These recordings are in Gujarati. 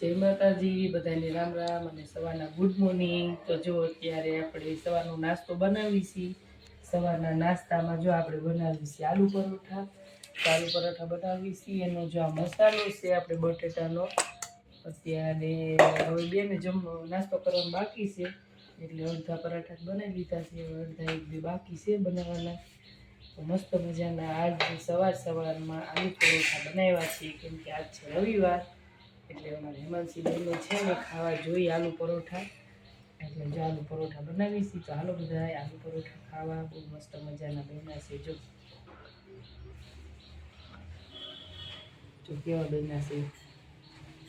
જય માતાજી બધાને રામ રામ અને સવારના ગુડ મોર્નિંગ તો જો અત્યારે આપણે સવારનો નાસ્તો બનાવી છીએ સવારના નાસ્તામાં જો આપણે બનાવી છીએ આલુ પરોઠા, તો આલુ પરોઠા બનાવી છીએ એનો જો આ મસાલો છે, આપણે બટેટાનો. અત્યારે હવે બેને જમ, નાસ્તો કરવાનો બાકી છે. એટલે અડધા પરાઠા બનાવી લીધા છે. અડધા એક બે બાકી છે બનાવવાના. મસ્ત મજાના આજ સવાર સવારમાં આલુ પરોઠા બનાવ્યા છે. કેમ કે આજ છે રવિવાર. એટલે અમારે હેમાંસી બેનો છે ને ખાવા જોઈએ આલુ પરોઠા. એટલે જો આલુ પરોઠા બનાવી છીએ તો હાલો બધા આલુ પરોઠા ખાવા. બહુ મસ્ત મજાના બહેના છે. જો. જો કેવા બહેના છે.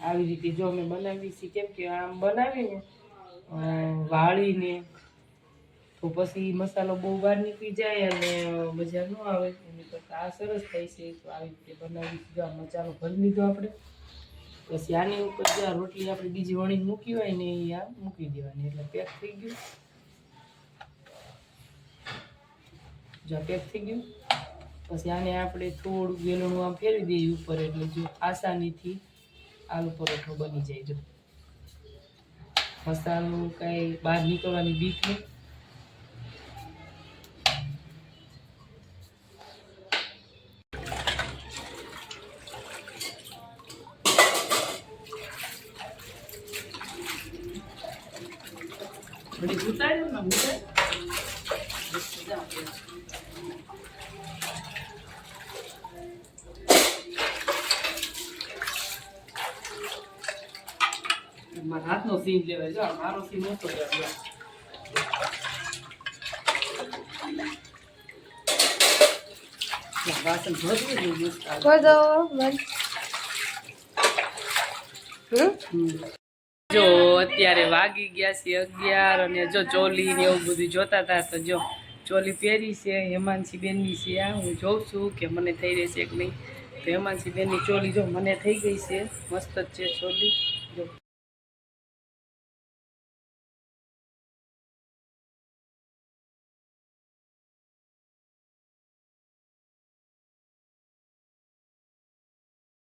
આવી રીતે જો અમે બનાવી છીએ કેમ કે આમ બનાવીને વાળીને, તો પછી મસાલો બહુ બહાર નીકળી જાય અને મજા ન આવે. એની કરતાં આ સરસ થાય છે. તો આવી રીતે બનાવી જો આ મસાલો ભરી લીધો આપણે. પછી આની ઉપર જે રોટલી આપણે બીજી વણીને મૂકી હોય ને એ આ મૂકી દેવાની, એટલે પેક થઈ ગયું. જો પેક થઈ ગયું, પછી આને આપણે થોડું વેલણું આમ ફેરવી દઈએ ઉપર, એટલે જો આસાનીથી આલુ પરોઠો બની જાય જો. મસાલો કાંઈ બહાર નીકળવાની બીક નહીં. મારા હાથનો સીન લેવાય જો મારો સીન નતો લેવાય વાસણ ભરવું જ જો અત્યારે વાગી ગયા છે અગિયાર અને જો ચોલી ને એવું બધું જોતા હતા તો જો ચોલી પહેરી છે, હેમાંશી બેનની છે. આ હું જોઉં છું કે મને થઈ રહેશે કે નહીં. તો હેમાંશી બેનની ચોલી જો મને થઈ ગઈ છે, મસ્ત જ છે ચોલી. જો.